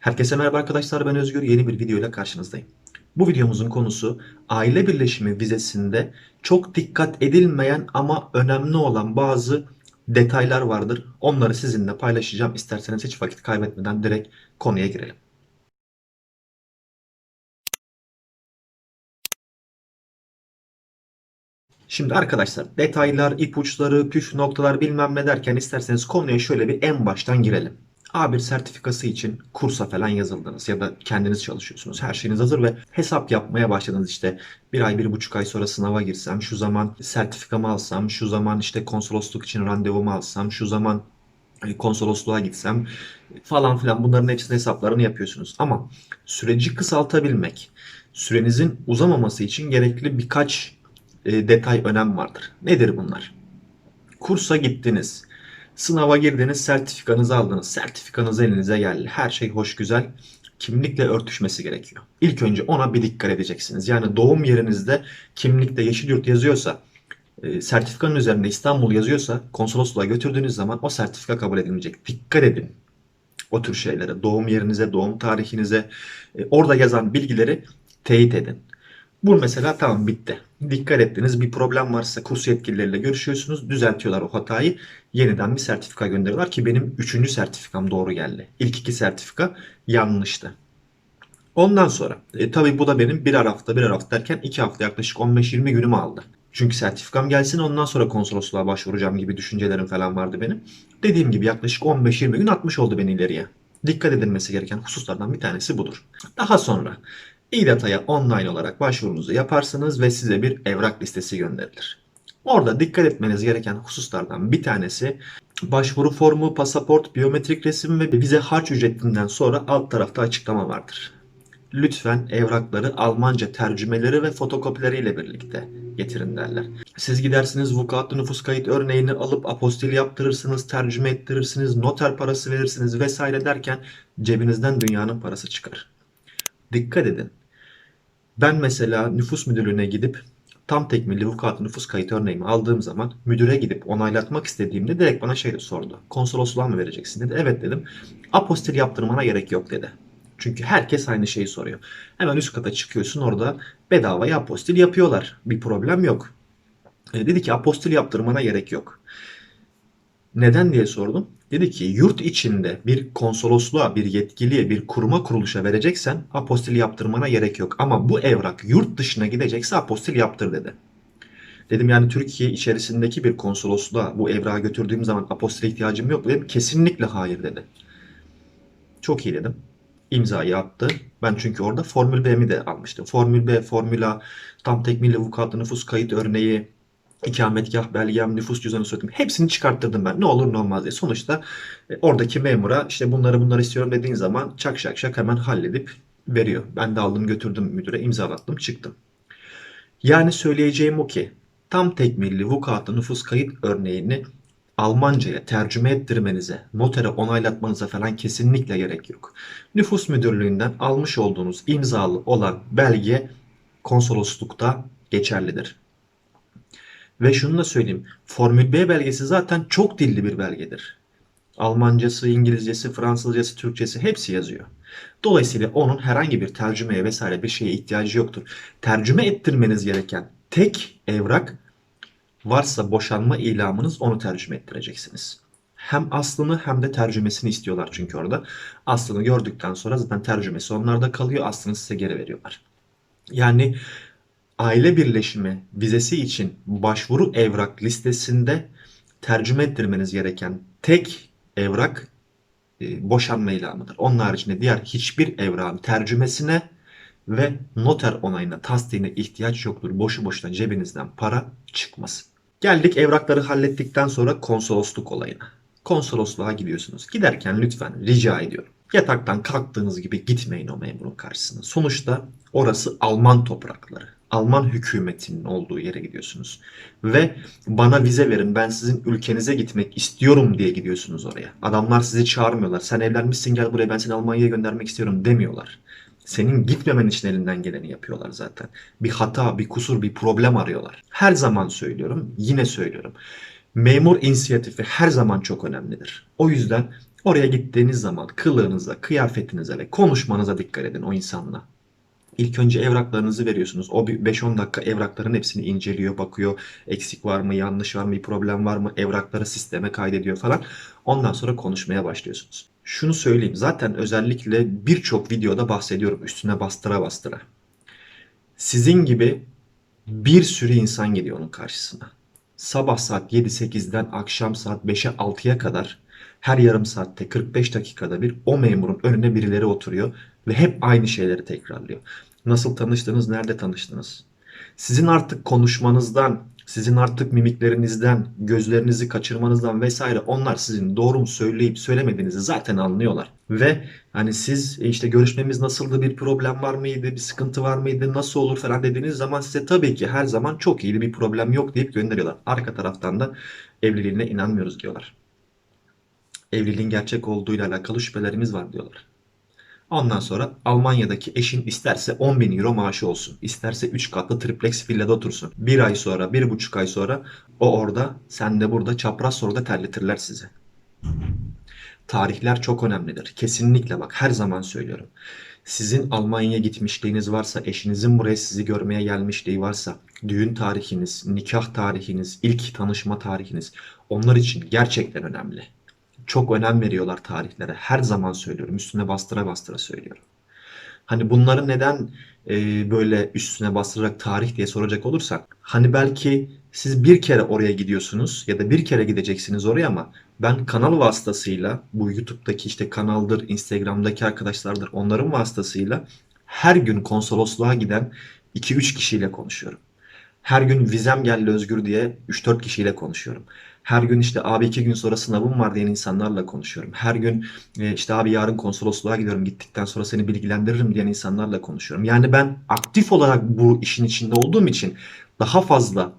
Herkese merhaba arkadaşlar ben Özgür yeni bir video ile karşınızdayım. Bu videomuzun konusu aile birleşimi vizesinde çok dikkat edilmeyen ama önemli olan bazı detaylar vardır. Onları sizinle paylaşacağım. İsterseniz hiç vakit kaybetmeden direkt konuya girelim. Şimdi arkadaşlar detaylar, ipuçları, püf noktalar bilmem ne derken isterseniz konuya şöyle bir en baştan girelim. A1 sertifikası için kursa falan yazıldınız ya da kendiniz çalışıyorsunuz. Her şeyiniz hazır ve hesap yapmaya başladınız işte. Bir ay, bir buçuk ay sonra sınava girsem, şu zaman sertifikamı alsam, şu zaman işte konsolosluk için randevumu alsam, şu zaman e, konsolosluğa gitsem falan filan bunların hepsinin hesaplarını yapıyorsunuz. Ama süreci kısaltabilmek, sürenizin uzamaması için gerekli birkaç e, detay önem vardır. Nedir bunlar? Kursa gittiniz. Sınava girdiniz, sertifikanızı aldınız. Sertifikanız elinize geldi. Her şey hoş güzel. Kimlikle örtüşmesi gerekiyor. İlk önce ona bir dikkat edeceksiniz. Yani doğum yerinizde kimlikte Yeşilyurt yazıyorsa, e, sertifikanın üzerinde İstanbul yazıyorsa konsolosluğa götürdüğünüz zaman o sertifika kabul edilmeyecek. Dikkat edin o tür şeylere. Doğum yerinize, doğum tarihinize, e, orada yazan bilgileri teyit edin. Bu mesela tamam bitti. Dikkat ettiniz bir problem varsa kurs yetkilileriyle görüşüyorsunuz. Düzeltiyorlar o hatayı. Yeniden bir sertifika gönderiyorlar ki benim üçüncü sertifikam doğru geldi. İlk iki sertifika yanlıştı. Ondan sonra e, tabii bu da benim birer hafta birer hafta derken iki hafta yaklaşık 15-20 günümü aldı. Çünkü sertifikam gelsin ondan sonra konsolosluğa başvuracağım gibi düşüncelerim falan vardı benim. Dediğim gibi yaklaşık 15-20 gün atmış oldu beni ileriye. Dikkat edilmesi gereken hususlardan bir tanesi budur. Daha sonra İDATA'ya online olarak başvurunuzu yaparsınız ve size bir evrak listesi gönderilir. Orada dikkat etmeniz gereken hususlardan bir tanesi başvuru formu, pasaport, biyometrik resim ve vize harç ücretinden sonra alt tarafta açıklama vardır. Lütfen evrakları Almanca tercümeleri ve fotokopileriyle birlikte getirin derler. Siz gidersiniz vukuatlı nüfus kayıt örneğini alıp apostil yaptırırsınız, tercüme ettirirsiniz, noter parası verirsiniz vesaire derken cebinizden dünyanın parası çıkar. Dikkat edin. Ben mesela nüfus müdürlüğüne gidip tam tekmilli vukuatlı nüfus kayıt örneğimi aldığım zaman müdüre gidip onaylatmak istediğimde direkt bana şey sordu. Konsolosluğa mı vereceksin dedi. Evet dedim. Apostil yaptırmana gerek yok dedi. Çünkü herkes aynı şeyi soruyor. Hemen üst kata çıkıyorsun orada bedavaya apostil yapıyorlar. Bir problem yok. E, dedi ki apostil yaptırmana gerek yok. Neden diye sordum. Dedi ki yurt içinde bir konsolosluğa, bir yetkiliye, bir kuruma kuruluşa vereceksen apostil yaptırmana gerek yok. Ama bu evrak yurt dışına gidecekse apostil yaptır dedi. Dedim yani Türkiye içerisindeki bir konsolosluğa bu evrağı götürdüğüm zaman apostil ihtiyacım yok? Dedim kesinlikle hayır dedi. Çok iyi dedim. İmzayı attı. Ben çünkü orada Formül B'mi de almıştım. Formül B, Formula, tam tekmilli vukuatlı nüfus kayıt örneği, ikametgah belgem, nüfus cüzdanı suretim hepsini çıkarttırdım ben. Ne olur ne olmaz diye. Sonuçta e, oradaki memura işte bunları bunları istiyorum dediğin zaman çak şak şak hemen halledip veriyor. Ben de aldım götürdüm müdüre imzalattım çıktım. Yani söyleyeceğim o ki tam tekmilli vukuatlı nüfus kayıt örneğini Almanca'ya tercüme ettirmenize, notere onaylatmanıza falan kesinlikle gerek yok. Nüfus müdürlüğünden almış olduğunuz imzalı olan belge konsoloslukta geçerlidir. Ve şunu da söyleyeyim. Formül B belgesi zaten çok dilli bir belgedir. Almancası, İngilizcesi, Fransızcası, Türkçesi hepsi yazıyor. Dolayısıyla onun herhangi bir tercümeye vesaire bir şeye ihtiyacı yoktur. Tercüme ettirmeniz gereken tek evrak varsa boşanma ilamınız onu tercüme ettireceksiniz. Hem aslını hem de tercümesini istiyorlar çünkü orada. Aslını gördükten sonra zaten tercümesi onlarda kalıyor. Aslını size geri veriyorlar. Yani aile birleşimi vizesi için başvuru evrak listesinde tercüme ettirmeniz gereken tek evrak e, boşanma ilamıdır. Onun haricinde diğer hiçbir evrağın tercümesine ve noter onayına, tasdiğine ihtiyaç yoktur. Boşu boşuna cebinizden para çıkmasın. Geldik evrakları hallettikten sonra konsolosluk olayına. Konsolosluğa gidiyorsunuz. Giderken lütfen rica ediyorum. Yataktan kalktığınız gibi gitmeyin o memurun karşısına. Sonuçta orası Alman toprakları. Alman hükümetinin olduğu yere gidiyorsunuz. Ve bana vize verin ben sizin ülkenize gitmek istiyorum diye gidiyorsunuz oraya. Adamlar sizi çağırmıyorlar. Sen evlenmişsin gel buraya ben seni Almanya'ya göndermek istiyorum demiyorlar. Senin gitmemen için elinden geleni yapıyorlar zaten. Bir hata, bir kusur, bir problem arıyorlar. Her zaman söylüyorum, yine söylüyorum. Memur inisiyatifi her zaman çok önemlidir. O yüzden Oraya gittiğiniz zaman kılığınıza, kıyafetinize ve konuşmanıza dikkat edin o insanla. İlk önce evraklarınızı veriyorsunuz. O bir 5-10 dakika evrakların hepsini inceliyor, bakıyor. Eksik var mı, yanlış var mı, bir problem var mı? Evrakları sisteme kaydediyor falan. Ondan sonra konuşmaya başlıyorsunuz. Şunu söyleyeyim. Zaten özellikle birçok videoda bahsediyorum üstüne bastıra bastıra. Sizin gibi bir sürü insan geliyor onun karşısına. Sabah saat 7-8'den akşam saat 5'e 6'ya kadar her yarım saatte 45 dakikada bir o memurun önüne birileri oturuyor ve hep aynı şeyleri tekrarlıyor. Nasıl tanıştınız, nerede tanıştınız? Sizin artık konuşmanızdan, sizin artık mimiklerinizden, gözlerinizi kaçırmanızdan vesaire onlar sizin doğru mu söyleyip söylemediğinizi zaten anlıyorlar. Ve hani siz "E işte görüşmemiz nasıldı, bir problem var mıydı, bir sıkıntı var mıydı, nasıl olur falan dediğiniz zaman size tabii ki her zaman çok iyiydi, bir problem yok deyip gönderiyorlar. Arka taraftan da evliliğine inanmıyoruz diyorlar. Evliliğin gerçek olduğuyla alakalı şüphelerimiz var diyorlar. Ondan sonra Almanya'daki eşin isterse 10 bin euro maaşı olsun. isterse 3 katlı triplex villada otursun. Bir ay sonra, bir buçuk ay sonra o orada, sen de burada çapraz soruda terletirler sizi. Tarihler çok önemlidir. Kesinlikle bak her zaman söylüyorum. Sizin Almanya'ya gitmişliğiniz varsa, eşinizin buraya sizi görmeye gelmişliği varsa, düğün tarihiniz, nikah tarihiniz, ilk tanışma tarihiniz onlar için gerçekten önemli. Çok önem veriyorlar tarihlere. Her zaman söylüyorum. Üstüne bastıra bastıra söylüyorum. Hani bunları neden e, böyle üstüne bastırarak tarih diye soracak olursak hani belki siz bir kere oraya gidiyorsunuz ya da bir kere gideceksiniz oraya ama ben kanal vasıtasıyla bu YouTube'daki işte kanaldır, Instagram'daki arkadaşlardır onların vasıtasıyla her gün konsolosluğa giden 2-3 kişiyle konuşuyorum. Her gün vizem geldi Özgür diye 3-4 kişiyle konuşuyorum. Her gün işte abi iki gün sonra sınavım var diyen insanlarla konuşuyorum. Her gün e, işte abi yarın konsolosluğa gidiyorum gittikten sonra seni bilgilendiririm diyen insanlarla konuşuyorum. Yani ben aktif olarak bu işin içinde olduğum için daha fazla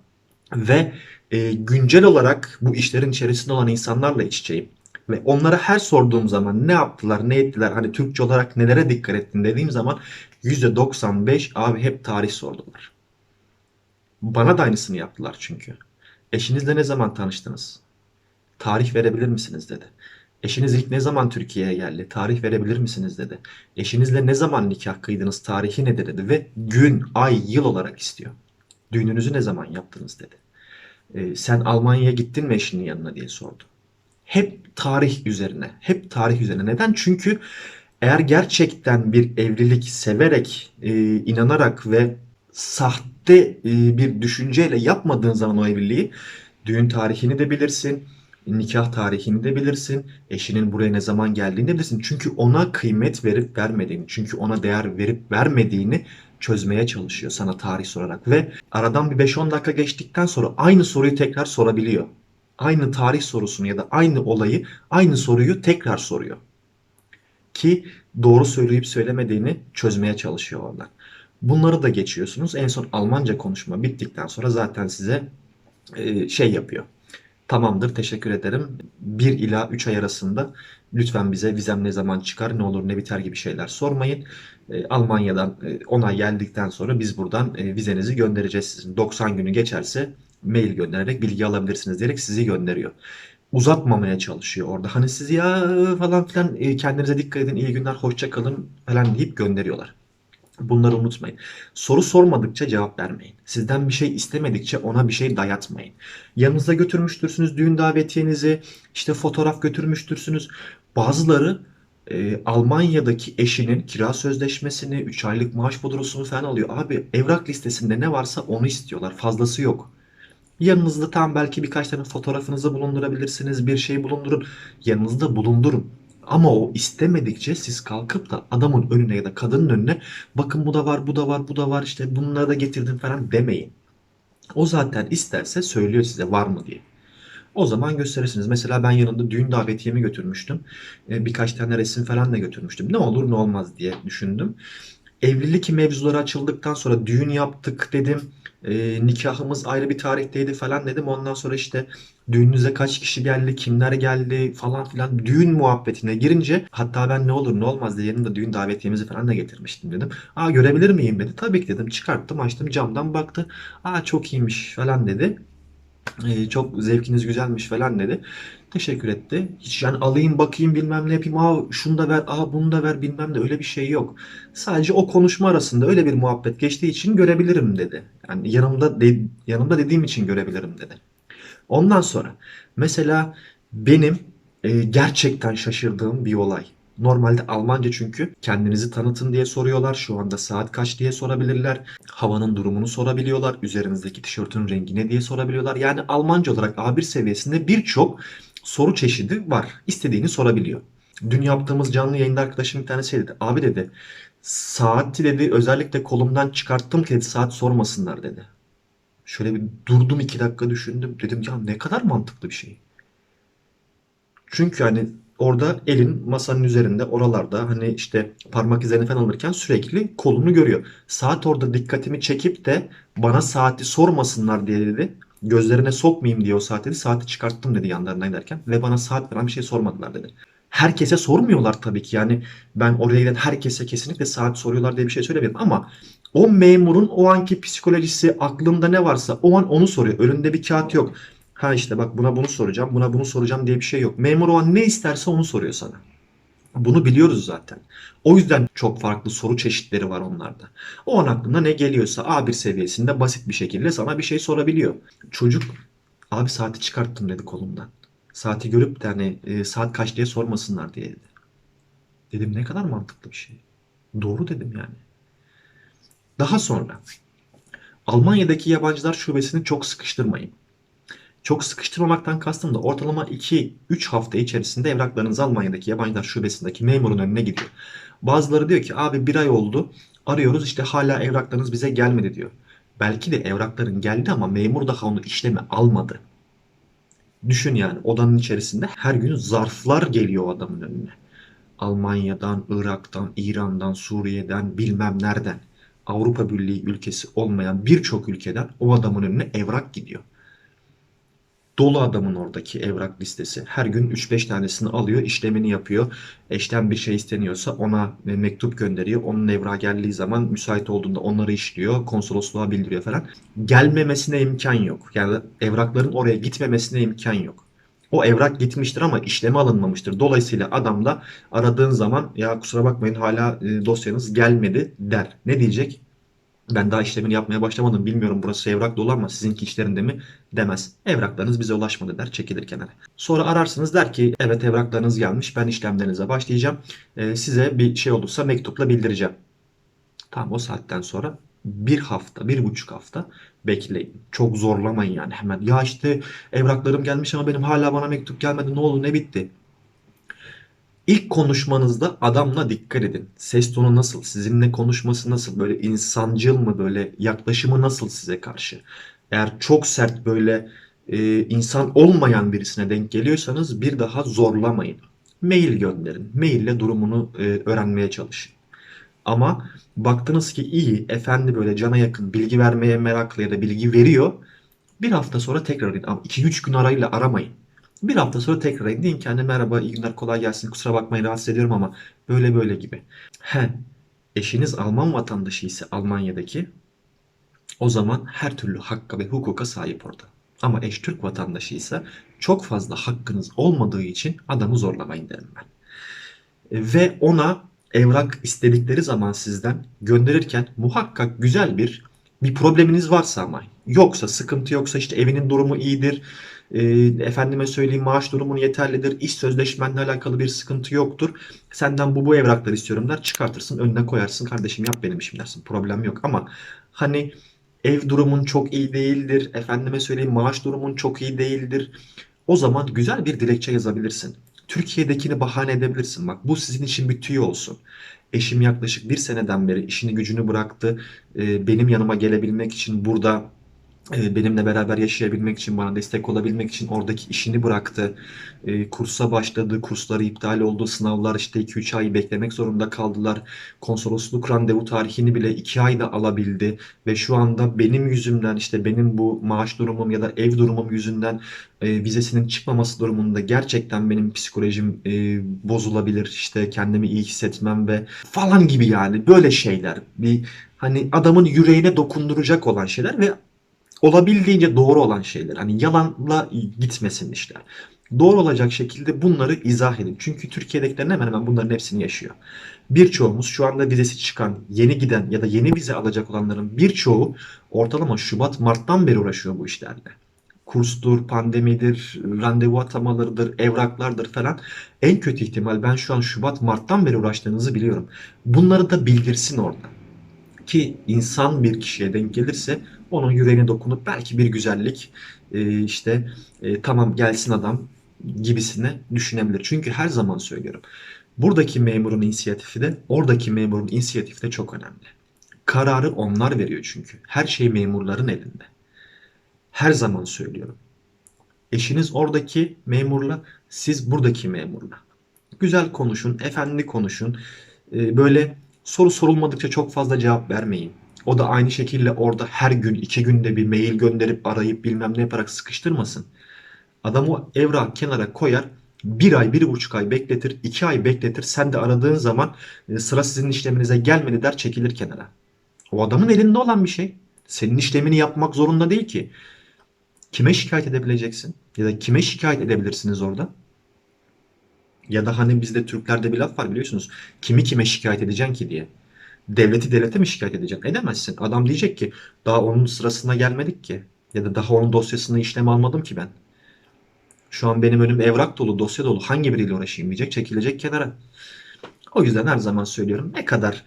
ve e, güncel olarak bu işlerin içerisinde olan insanlarla iç. Ve onlara her sorduğum zaman ne yaptılar, ne ettiler, hani Türkçe olarak nelere dikkat ettin dediğim zaman %95 abi hep tarih sordular. Bana da aynısını yaptılar çünkü. Eşinizle ne zaman tanıştınız? Tarih verebilir misiniz dedi. Eşiniz ilk ne zaman Türkiye'ye geldi? Tarih verebilir misiniz dedi. Eşinizle ne zaman nikah kıydınız? Tarihi nedir dedi. Ve gün, ay, yıl olarak istiyor. Düğününüzü ne zaman yaptınız dedi. Ee, sen Almanya'ya gittin mi eşinin yanına diye sordu. Hep tarih üzerine. Hep tarih üzerine. Neden? Çünkü eğer gerçekten bir evlilik severek, e, inanarak ve sahte e, bir düşünceyle yapmadığın zaman o evliliği düğün tarihini de bilirsin, nikah tarihini de bilirsin, eşinin buraya ne zaman geldiğini de bilirsin. Çünkü ona kıymet verip vermediğini, çünkü ona değer verip vermediğini çözmeye çalışıyor sana tarih sorarak ve aradan bir 5-10 dakika geçtikten sonra aynı soruyu tekrar sorabiliyor. Aynı tarih sorusunu ya da aynı olayı, aynı soruyu tekrar soruyor. Ki doğru söyleyip söylemediğini çözmeye çalışıyor oradan. Bunları da geçiyorsunuz. En son Almanca konuşma bittikten sonra zaten size e, şey yapıyor. Tamamdır, teşekkür ederim. 1 ila 3 ay arasında lütfen bize vizem ne zaman çıkar, ne olur ne biter gibi şeyler sormayın. E, Almanya'dan e, onay geldikten sonra biz buradan vizenizi göndereceğiz sizin. 90 günü geçerse mail göndererek bilgi alabilirsiniz diyerek sizi gönderiyor. Uzatmamaya çalışıyor orada. Hani siz ya falan filan kendinize dikkat edin, iyi günler, hoşça kalın falan deyip gönderiyorlar. Bunları unutmayın. Soru sormadıkça cevap vermeyin. Sizden bir şey istemedikçe ona bir şey dayatmayın. Yanınızda götürmüştürsünüz düğün davetiyenizi, işte fotoğraf götürmüştürsünüz. Bazıları e, Almanya'daki eşinin kira sözleşmesini, 3 aylık maaş bodrosunu falan alıyor. Abi evrak listesinde ne varsa onu istiyorlar. Fazlası yok. Yanınızda tam belki birkaç tane fotoğrafınızı bulundurabilirsiniz. Bir şey bulundurun. Yanınızda bulundurun. Ama o istemedikçe siz kalkıp da adamın önüne ya da kadının önüne bakın bu da var, bu da var, bu da var işte bunları da getirdim falan demeyin. O zaten isterse söylüyor size var mı diye. O zaman gösterirsiniz. Mesela ben yanında düğün davetiyemi götürmüştüm. Birkaç tane resim falan da götürmüştüm. Ne olur ne olmaz diye düşündüm. Evlilik mevzuları açıldıktan sonra düğün yaptık dedim. E, nikahımız ayrı bir tarihteydi falan dedim. Ondan sonra işte düğününüze kaç kişi geldi, kimler geldi falan filan düğün muhabbetine girince hatta ben ne olur ne olmaz diye yanımda düğün davetiyemizi falan da getirmiştim dedim. Aa görebilir miyim dedi. Tabii ki dedim. Çıkarttım açtım camdan baktı. Aa çok iyiymiş falan dedi. Ee, çok zevkiniz güzelmiş falan dedi. Teşekkür etti. Hiç yani alayım bakayım bilmem ne yapayım. Aa şunu da ver, aa bunu da ver bilmem ne öyle bir şey yok. Sadece o konuşma arasında öyle bir muhabbet geçtiği için görebilirim dedi. Yani yanımda de- yanımda dediğim için görebilirim dedi. Ondan sonra mesela benim e, gerçekten şaşırdığım bir olay. Normalde Almanca çünkü kendinizi tanıtın diye soruyorlar. Şu anda saat kaç diye sorabilirler. Havanın durumunu sorabiliyorlar. Üzerinizdeki tişörtün rengi ne diye sorabiliyorlar. Yani Almanca olarak A1 seviyesinde birçok soru çeşidi var. İstediğini sorabiliyor. Dün yaptığımız canlı yayında arkadaşım bir tanesi şey dedi. Abi dedi saati dedi özellikle kolumdan çıkarttım ki dedi, saat sormasınlar dedi. Şöyle bir durdum iki dakika düşündüm. Dedim ya ne kadar mantıklı bir şey. Çünkü hani orada elin masanın üzerinde oralarda hani işte parmak izlerini falan alırken sürekli kolunu görüyor. Saat orada dikkatimi çekip de bana saati sormasınlar diye dedi. Gözlerine sokmayayım diye o saati dedi. Saati çıkarttım dedi yanlarına giderken ve bana saat falan bir şey sormadılar dedi. Herkese sormuyorlar tabii ki. Yani ben oraya giden herkese kesinlikle saat soruyorlar diye bir şey söylemiyorum ama o memurun o anki psikolojisi aklında ne varsa o an onu soruyor. Önünde bir kağıt yok. Ha işte bak buna bunu soracağım, buna bunu soracağım diye bir şey yok. Memur o an ne isterse onu soruyor sana. Bunu biliyoruz zaten. O yüzden çok farklı soru çeşitleri var onlarda. O an aklına ne geliyorsa A1 seviyesinde basit bir şekilde sana bir şey sorabiliyor. Çocuk abi saati çıkarttım dedi kolumdan. Saati görüp de hani e, saat kaç diye sormasınlar diye dedi. Dedim ne kadar mantıklı bir şey. Doğru dedim yani. Daha sonra Almanya'daki yabancılar şubesini çok sıkıştırmayın. Çok sıkıştırmamaktan kastım da ortalama 2-3 hafta içerisinde evraklarınız Almanya'daki yabancılar şubesindeki memurun önüne gidiyor. Bazıları diyor ki abi bir ay oldu arıyoruz işte hala evraklarınız bize gelmedi diyor. Belki de evrakların geldi ama memur daha onu işleme almadı. Düşün yani odanın içerisinde her gün zarflar geliyor adamın önüne. Almanya'dan, Irak'tan, İran'dan, Suriye'den, bilmem nereden. Avrupa Birliği ülkesi olmayan birçok ülkeden o adamın önüne evrak gidiyor. Dolu adamın oradaki evrak listesi. Her gün 3-5 tanesini alıyor, işlemini yapıyor. Eşten bir şey isteniyorsa ona mektup gönderiyor. Onun evrağı geldiği zaman müsait olduğunda onları işliyor, konsolosluğa bildiriyor falan. Gelmemesine imkan yok. Yani evrakların oraya gitmemesine imkan yok. O evrak gitmiştir ama işleme alınmamıştır. Dolayısıyla adam da aradığın zaman ya kusura bakmayın hala e, dosyanız gelmedi der. Ne diyecek? Ben daha işlemini yapmaya başlamadım. Bilmiyorum burası evrak dolu ama sizinki işlerinde mi demez. Evraklarınız bize ulaşmadı der çekilir kenara. Sonra ararsınız der ki evet evraklarınız gelmiş ben işlemlerinize başlayacağım. Ee, size bir şey olursa mektupla bildireceğim. Tam o saatten sonra bir hafta, bir buçuk hafta bekleyin. Çok zorlamayın yani hemen. Ya işte evraklarım gelmiş ama benim hala bana mektup gelmedi. Ne oldu ne bitti? İlk konuşmanızda adamla dikkat edin. Ses tonu nasıl? Sizinle konuşması nasıl? Böyle insancıl mı? Böyle yaklaşımı nasıl size karşı? Eğer çok sert böyle e, insan olmayan birisine denk geliyorsanız bir daha zorlamayın. Mail gönderin. Maille durumunu e, öğrenmeye çalışın. Ama baktınız ki iyi, efendi böyle cana yakın, bilgi vermeye meraklı ya da bilgi veriyor. Bir hafta sonra tekrar arayın. Ama 2-3 gün arayla aramayın. Bir hafta sonra tekrar arayın. Deyin ki anne merhaba, iyi günler, kolay gelsin. Kusura bakmayın rahatsız ediyorum ama böyle böyle gibi. He, eşiniz Alman vatandaşı ise Almanya'daki o zaman her türlü hakka ve hukuka sahip orada. Ama eş Türk vatandaşı ise çok fazla hakkınız olmadığı için adamı zorlamayın derim ben. Ve ona evrak istedikleri zaman sizden gönderirken muhakkak güzel bir bir probleminiz varsa ama yoksa sıkıntı yoksa işte evinin durumu iyidir e, efendime söyleyeyim maaş durumun yeterlidir iş sözleşmenle alakalı bir sıkıntı yoktur senden bu bu evraklar istiyorum der çıkartırsın önüne koyarsın kardeşim yap benim işim dersin problem yok ama hani ev durumun çok iyi değildir efendime söyleyeyim maaş durumun çok iyi değildir o zaman güzel bir dilekçe yazabilirsin. Türkiye'dekini bahane edebilirsin. Bak bu sizin için bir tüy olsun. Eşim yaklaşık bir seneden beri işini gücünü bıraktı. Ee, benim yanıma gelebilmek için burada benimle beraber yaşayabilmek için, bana destek olabilmek için oradaki işini bıraktı. E, kursa başladı, kursları iptal oldu, sınavlar işte 2-3 ay beklemek zorunda kaldılar. Konsolosluk randevu tarihini bile 2 ayda alabildi ve şu anda benim yüzümden işte benim bu maaş durumum ya da ev durumum yüzünden e, vizesinin çıkmaması durumunda gerçekten benim psikolojim e, bozulabilir. İşte kendimi iyi hissetmem ve falan gibi yani böyle şeyler. Bir hani adamın yüreğine dokunduracak olan şeyler ve olabildiğince doğru olan şeyler. Hani yalanla gitmesin işler. Doğru olacak şekilde bunları izah edin. Çünkü Türkiye'dekilerin hemen hemen bunların hepsini yaşıyor. Birçoğumuz şu anda vizesi çıkan, yeni giden ya da yeni vize alacak olanların birçoğu ortalama Şubat, Mart'tan beri uğraşıyor bu işlerle. Kurstur, pandemidir, randevu atamalarıdır, evraklardır falan. En kötü ihtimal ben şu an Şubat, Mart'tan beri uğraştığınızı biliyorum. Bunları da bildirsin orada. Ki insan bir kişiye denk gelirse onun yüreğine dokunup belki bir güzellik e, işte e, tamam gelsin adam gibisine düşünebilir. Çünkü her zaman söylüyorum. Buradaki memurun inisiyatifi de oradaki memurun inisiyatifi de çok önemli. Kararı onlar veriyor çünkü. Her şey memurların elinde. Her zaman söylüyorum. Eşiniz oradaki memurla, siz buradaki memurla. Güzel konuşun, efendi konuşun. Ee, böyle soru sorulmadıkça çok fazla cevap vermeyin. O da aynı şekilde orada her gün, iki günde bir mail gönderip arayıp bilmem ne yaparak sıkıştırmasın. Adam o evrak kenara koyar, bir ay, bir buçuk ay bekletir, iki ay bekletir. Sen de aradığın zaman e, sıra sizin işleminize gelmedi der çekilir kenara. O adamın elinde olan bir şey. Senin işlemini yapmak zorunda değil ki. Kime şikayet edebileceksin? Ya da kime şikayet edebilirsiniz orada? Ya da hani bizde Türklerde bir laf var biliyorsunuz. Kimi kime şikayet edeceksin ki diye. Devleti devlete mi şikayet edeceksin? Edemezsin. Adam diyecek ki daha onun sırasına gelmedik ki. Ya da daha onun dosyasını işlem almadım ki ben. Şu an benim önüm evrak dolu, dosya dolu. Hangi biriyle uğraşayım diyecek, çekilecek kenara. O yüzden her zaman söylüyorum. Ne kadar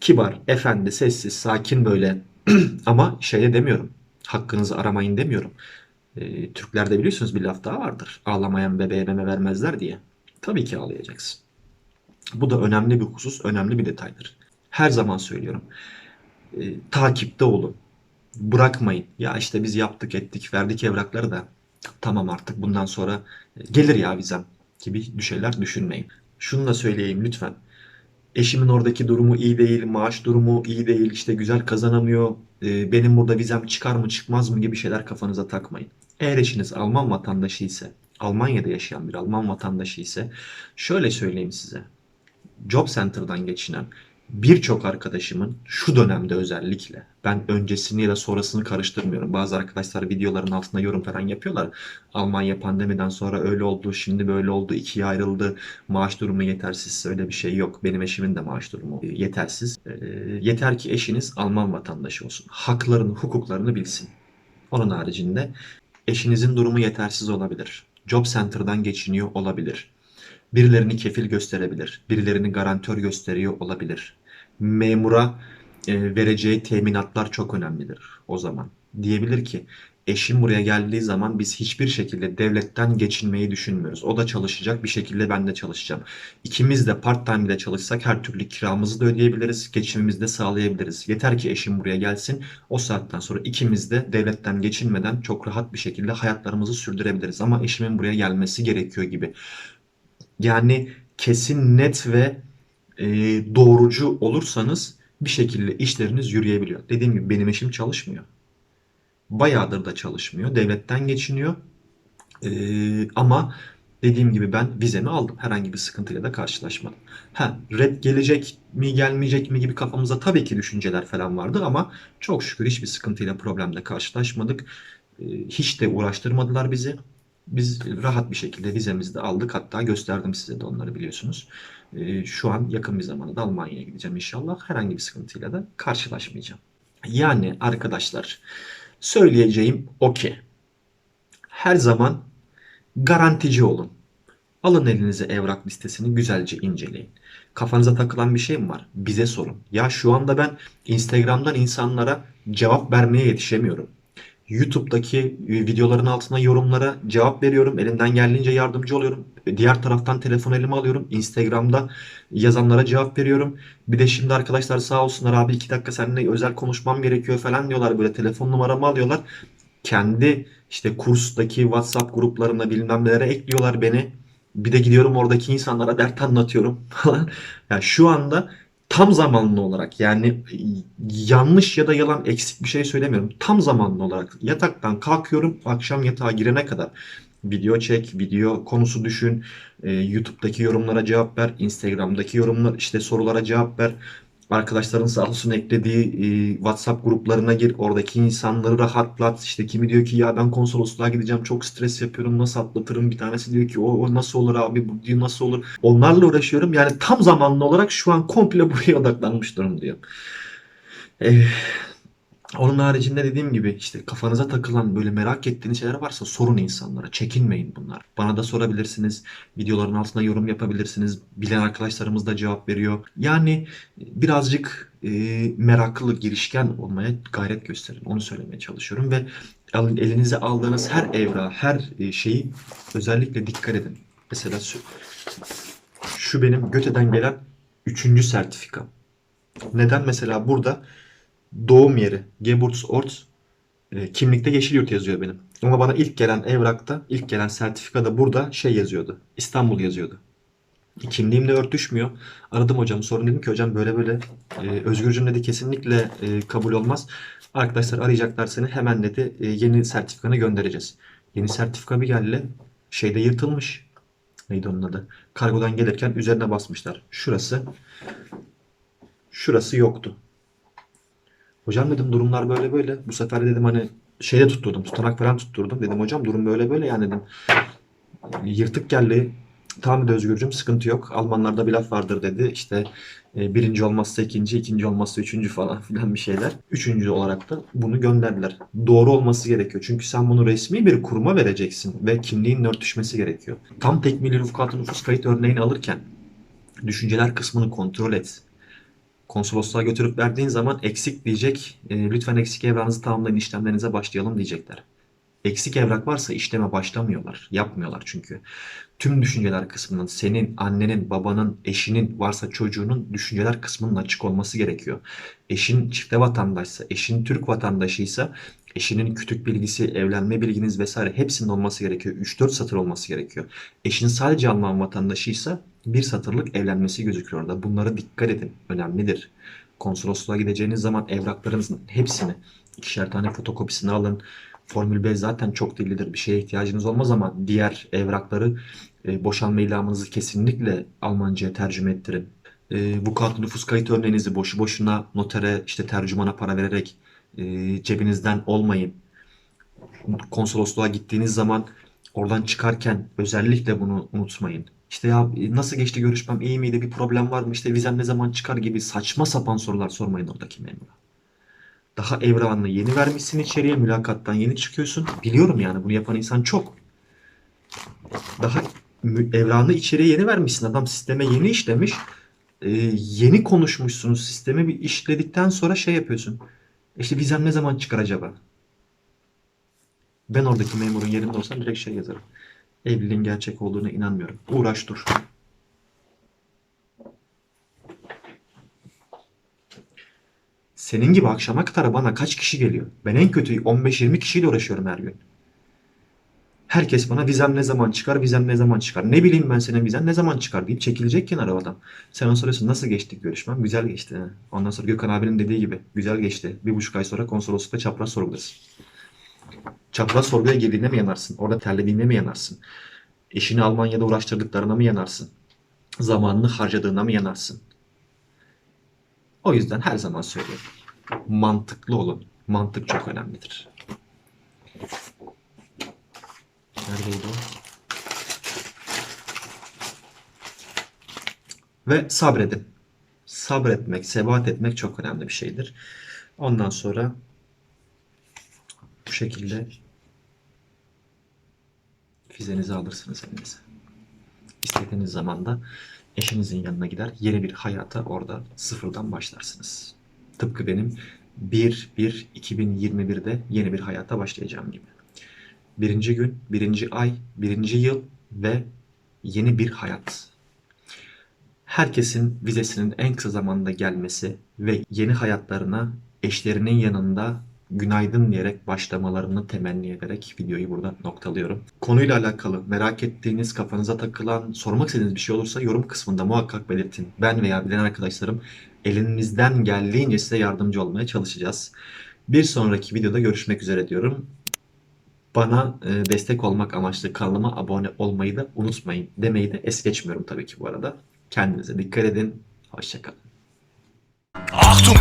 kibar, efendi, sessiz, sakin böyle ama şeye demiyorum. Hakkınızı aramayın demiyorum. Ee, Türklerde biliyorsunuz bir laf daha vardır. Ağlamayan bebeğe meme vermezler diye. Tabii ki ağlayacaksın. Bu da önemli bir husus, önemli bir detaydır. Her zaman söylüyorum. Ee, takipte olun. Bırakmayın. Ya işte biz yaptık ettik, verdik evrakları da tamam artık bundan sonra e, gelir ya vizem gibi şeyler düşünmeyin. Şunu da söyleyeyim lütfen. Eşimin oradaki durumu iyi değil, maaş durumu iyi değil, işte güzel kazanamıyor, e, benim burada vizem çıkar mı çıkmaz mı gibi şeyler kafanıza takmayın. Eğer eşiniz Alman vatandaşı ise, Almanya'da yaşayan bir Alman vatandaşı ise şöyle söyleyeyim size. Job Center'dan geçinen birçok arkadaşımın şu dönemde özellikle ben öncesini ya da sonrasını karıştırmıyorum. Bazı arkadaşlar videoların altında yorum falan yapıyorlar. Almanya pandemiden sonra öyle oldu, şimdi böyle oldu, ikiye ayrıldı, maaş durumu yetersiz. Öyle bir şey yok. Benim eşimin de maaş durumu yetersiz. E, yeter ki eşiniz Alman vatandaşı olsun. Haklarını, hukuklarını bilsin. Onun haricinde eşinizin durumu yetersiz olabilir. Job Center'dan geçiniyor olabilir. Birilerini kefil gösterebilir. Birilerini garantör gösteriyor olabilir. Memura e, vereceği teminatlar çok önemlidir o zaman. Diyebilir ki eşim buraya geldiği zaman biz hiçbir şekilde devletten geçinmeyi düşünmüyoruz. O da çalışacak bir şekilde ben de çalışacağım. İkimiz de part time de çalışsak her türlü kiramızı da ödeyebiliriz, geçimimizi de sağlayabiliriz. Yeter ki eşim buraya gelsin. O saatten sonra ikimiz de devletten geçinmeden çok rahat bir şekilde hayatlarımızı sürdürebiliriz. Ama eşimin buraya gelmesi gerekiyor gibi. Yani kesin net ve e, doğrucu olursanız bir şekilde işleriniz yürüyebiliyor. Dediğim gibi benim eşim çalışmıyor. Bayağıdır da çalışmıyor. Devletten geçiniyor. Ee, ama dediğim gibi ben vizemi aldım. Herhangi bir sıkıntıyla da karşılaşmadım. Ha, red gelecek mi gelmeyecek mi gibi kafamızda tabii ki düşünceler falan vardı ama çok şükür hiçbir sıkıntıyla problemle karşılaşmadık. Ee, hiç de uğraştırmadılar bizi. Biz rahat bir şekilde vizemizi de aldık. Hatta gösterdim size de onları biliyorsunuz. Ee, şu an yakın bir zamanda da Almanya'ya gideceğim inşallah. Herhangi bir sıkıntıyla da karşılaşmayacağım. Yani arkadaşlar söyleyeceğim o ki her zaman garantici olun. Alın elinize evrak listesini güzelce inceleyin. Kafanıza takılan bir şey mi var? Bize sorun. Ya şu anda ben Instagram'dan insanlara cevap vermeye yetişemiyorum. YouTube'daki e, videoların altına yorumlara cevap veriyorum. Elimden geldiğince yardımcı oluyorum. Diğer taraftan telefon elime alıyorum. Instagram'da yazanlara cevap veriyorum. Bir de şimdi arkadaşlar sağ olsunlar abi iki dakika seninle özel konuşmam gerekiyor falan diyorlar. Böyle telefon numaramı alıyorlar. Kendi işte kurstaki WhatsApp gruplarına bilmem nelere ekliyorlar beni. Bir de gidiyorum oradaki insanlara dert anlatıyorum falan. Yani şu anda tam zamanlı olarak yani yanlış ya da yalan eksik bir şey söylemiyorum. Tam zamanlı olarak yataktan kalkıyorum akşam yatağa girene kadar video çek, video konusu düşün, e, YouTube'daki yorumlara cevap ver, Instagram'daki yorumlar işte sorulara cevap ver. Arkadaşların sağ olsun eklediği e, WhatsApp gruplarına gir. Oradaki insanları rahatlat. İşte kimi diyor ki ya ben konsolosluğa gideceğim çok stres yapıyorum nasıl atlatırım. Bir tanesi diyor ki o, o nasıl olur abi bu diyor nasıl olur. Onlarla uğraşıyorum. Yani tam zamanlı olarak şu an komple buraya odaklanmış durumdayım. Eh, onun haricinde dediğim gibi işte kafanıza takılan böyle merak ettiğiniz şeyler varsa sorun insanlara. Çekinmeyin bunlar. Bana da sorabilirsiniz. Videoların altına yorum yapabilirsiniz. Bilen arkadaşlarımız da cevap veriyor. Yani birazcık e, meraklı, girişken olmaya gayret gösterin. Onu söylemeye çalışıyorum ve elinize aldığınız her evra, her e, şeyi özellikle dikkat edin. Mesela şu, şu benim Göte'den gelen üçüncü sertifika. Neden? Mesela burada doğum yeri Geburtsort e, kimlikte Yeşilyurt yazıyor benim. Ama bana ilk gelen evrakta, ilk gelen sertifikada burada şey yazıyordu. İstanbul yazıyordu. Kimliğimle örtüşmüyor. Aradım hocam sorun dedim ki hocam böyle böyle e, Özgürcüm dedi kesinlikle e, kabul olmaz. Arkadaşlar arayacaklar seni hemen dedi e, yeni sertifikanı göndereceğiz. Yeni sertifika bir geldi şeyde yırtılmış. Neydi onun adı? Kargodan gelirken üzerine basmışlar. Şurası şurası yoktu. Hocam dedim durumlar böyle böyle. Bu sefer dedim hani şeyde tutturdum. Tutanak falan tutturdum. Dedim hocam durum böyle böyle yani dedim. Yırtık geldi. Tamam dedi Özgürcüm sıkıntı yok. Almanlarda bir laf vardır dedi. İşte e, birinci olmazsa ikinci, ikinci olmazsa üçüncü falan filan bir şeyler. Üçüncü olarak da bunu gönderdiler. Doğru olması gerekiyor. Çünkü sen bunu resmi bir kuruma vereceksin ve kimliğin örtüşmesi gerekiyor. Tam tekmili ruhsatı nüfus kayıt örneğini alırken düşünceler kısmını kontrol et. Konsolosluğa götürüp verdiğin zaman eksik diyecek. E, lütfen eksik evranızı tamamlayın işlemlerinize başlayalım diyecekler. Eksik evrak varsa işleme başlamıyorlar. Yapmıyorlar çünkü. Tüm düşünceler kısmının senin, annenin, babanın, eşinin varsa çocuğunun düşünceler kısmının açık olması gerekiyor. Eşin çifte vatandaşsa, eşin Türk vatandaşıysa eşinin kütük bilgisi, evlenme bilginiz vesaire hepsinin olması gerekiyor. 3-4 satır olması gerekiyor. Eşin sadece Alman vatandaşıysa bir satırlık evlenmesi gözüküyor orada. Bunlara dikkat edin. Önemlidir. Konsolosluğa gideceğiniz zaman evraklarınızın hepsini ikişer tane fotokopisini alın. Formül B zaten çok dillidir. Bir şeye ihtiyacınız olmaz ama diğer evrakları e, boşanma ilamınızı kesinlikle Almanca'ya tercüme ettirin. E, bu kağıt nüfus kayıt örneğinizi boşu boşuna notere işte tercümana para vererek e, cebinizden olmayın. Konsolosluğa gittiğiniz zaman oradan çıkarken özellikle bunu unutmayın. İşte ya nasıl geçti görüşmem iyi miydi bir problem var mı işte vizem ne zaman çıkar gibi saçma sapan sorular sormayın oradaki memura. Daha evrağını yeni vermişsin içeriye mülakattan yeni çıkıyorsun. Biliyorum yani bunu yapan insan çok. Daha evrağını içeriye yeni vermişsin. Adam sisteme yeni işlemiş. Ee, yeni konuşmuşsunuz. Sisteme bir işledikten sonra şey yapıyorsun. İşte vizem ne zaman çıkar acaba? Ben oradaki memurun yerinde olsam direkt şey yazarım. Evliliğin gerçek olduğuna inanmıyorum. Uğraş dur. Senin gibi akşama kadar bana kaç kişi geliyor? Ben en kötü 15-20 kişiyle uğraşıyorum her gün. Herkes bana vizem ne zaman çıkar, vizem ne zaman çıkar. Ne bileyim ben senin vizen ne zaman çıkar deyip çekilecek kenara o adam. Sen ona soruyorsun nasıl geçtik görüşmem? Güzel geçti. Ondan sonra Gökhan abinin dediği gibi güzel geçti. Bir buçuk ay sonra konsoloslukta çapraz sorgulasın. Çapraz sorguya girdiğinde mi yanarsın? Orada terlediğinde mi yanarsın? Eşini Almanya'da uğraştırdıklarına mı yanarsın? Zamanını harcadığına mı yanarsın? O yüzden her zaman söylüyorum. Mantıklı olun. Mantık çok önemlidir. Neredeydi o? Ve sabredin. Sabretmek, sebat etmek çok önemli bir şeydir. Ondan sonra bu şekilde vizenizi alırsınız elinize. İstediğiniz zaman da eşinizin yanına gider yeni bir hayata orada sıfırdan başlarsınız. Tıpkı benim 1-1-2021'de yeni bir hayata başlayacağım gibi. Birinci gün, birinci ay, birinci yıl ve yeni bir hayat. Herkesin vizesinin en kısa zamanda gelmesi ve yeni hayatlarına eşlerinin yanında günaydın diyerek başlamalarını temenni ederek videoyu burada noktalıyorum. Konuyla alakalı merak ettiğiniz, kafanıza takılan, sormak istediğiniz bir şey olursa yorum kısmında muhakkak belirtin. Ben veya bilen arkadaşlarım elimizden geldiğince size yardımcı olmaya çalışacağız. Bir sonraki videoda görüşmek üzere diyorum. Bana e, destek olmak amaçlı kanalıma abone olmayı da unutmayın demeyi de es geçmiyorum tabii ki bu arada. Kendinize dikkat edin. Hoşçakalın. Achtung,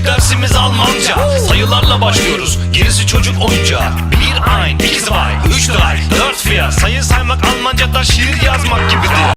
bugünkü dersimiz Almanca. Sayılarla başlıyoruz, gerisi çocuk oyuncağı. Bir ein, iki zwei, üç drei, dört vier Sayı saymak Almanca'da şiir yazmak gibidir